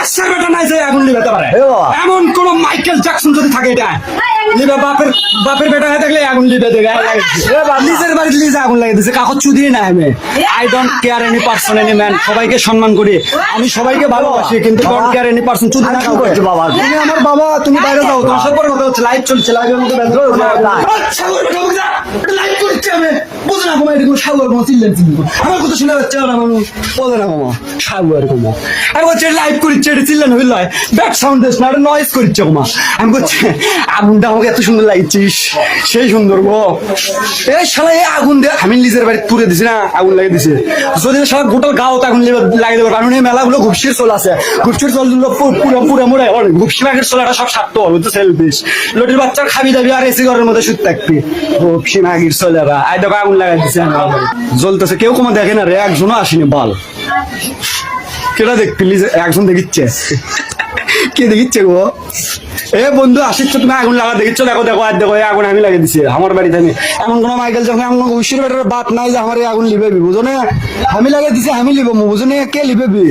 বাচ্চার বেটা নাই যে আগুন লিবাতে পারে এমন কোন মাইকেল জ্যাকসন যদি থাকে এটা। লিবা বাপের বাপের বেটা হয়ে থাকলে আগুন লিবে দেবে। নিজের বাড়িতে নিজে আগুন লাগিয়ে দিছে কাকত চুদিয়ে না আমি। I don't care any person any man সবাইকে সম্মান করি। আমি সবাইকে ভালোবাসি কিন্তু ডোন্ট কেয়ার এনি পার্সন চুদি না করছ বাবা? তুমি আমার বাবা তুমি বাইরে যাও তোমার পরে কথা হচ্ছে লাইভ চলছে লাইভের মধ্যে ব্যস্ত এরকম চিল্লেন চিল্লি আমার কথা শুনে যাচ্ছে না মানুষ বলে না মামা আমি বলছি, লাইভ করছে এটা চিল্লেন হইল ব্যাক সাউন্ড দিস না মামা। আমি বলছি আগুনটা আমাকে এত সুন্দর সেই সুন্দর গো। এই শালা এই আগুন দিয়ে আমি নিজের বাড়ি তুলে দিছি না, আগুন লাগিয়ে দিছে। যদি শালা গোটাল গাও তো আগুন লাগিয়ে দেবো, কারণ এই মেলাগুলো ঘুপসির চল আছে। ঘুপসির চলগুলো পুরো পুরো মোড়ে ঘুপসি মাগের চলাটা সব স্বার্থ হবে তো লটির বাচ্চার খাবি দাবি, আর এসি ঘরের মধ্যে শুট থাকবি। ঘুপসি মাগির চলেরা আই দেখো, আগুন লাগাই দিছে। জ্বলতেছে, কেউ কোনো দেখে না রে, একজনও আসেনি, বাল। কেটা দেখ প্লিজ একজন দেখিচ্ছে। কে দেখিচ্ছে গো? এ বন্ধু, আসিচ্ছ তুমি, আগুন লাগা দেখিচ্ছ, দেখো দেখো, আর দেখো আগুন আমি লাগিয়ে দিছি, আমার বাড়িতে আমি। এমন কোনো মাইকেল যখন, এমন বেটার বাপ নাই যে আমার আগুন লিবেবি, বুঝো না? আমি লাগিয়ে দিছি, আমি লিব, বুঝো না? কে লিবেবি?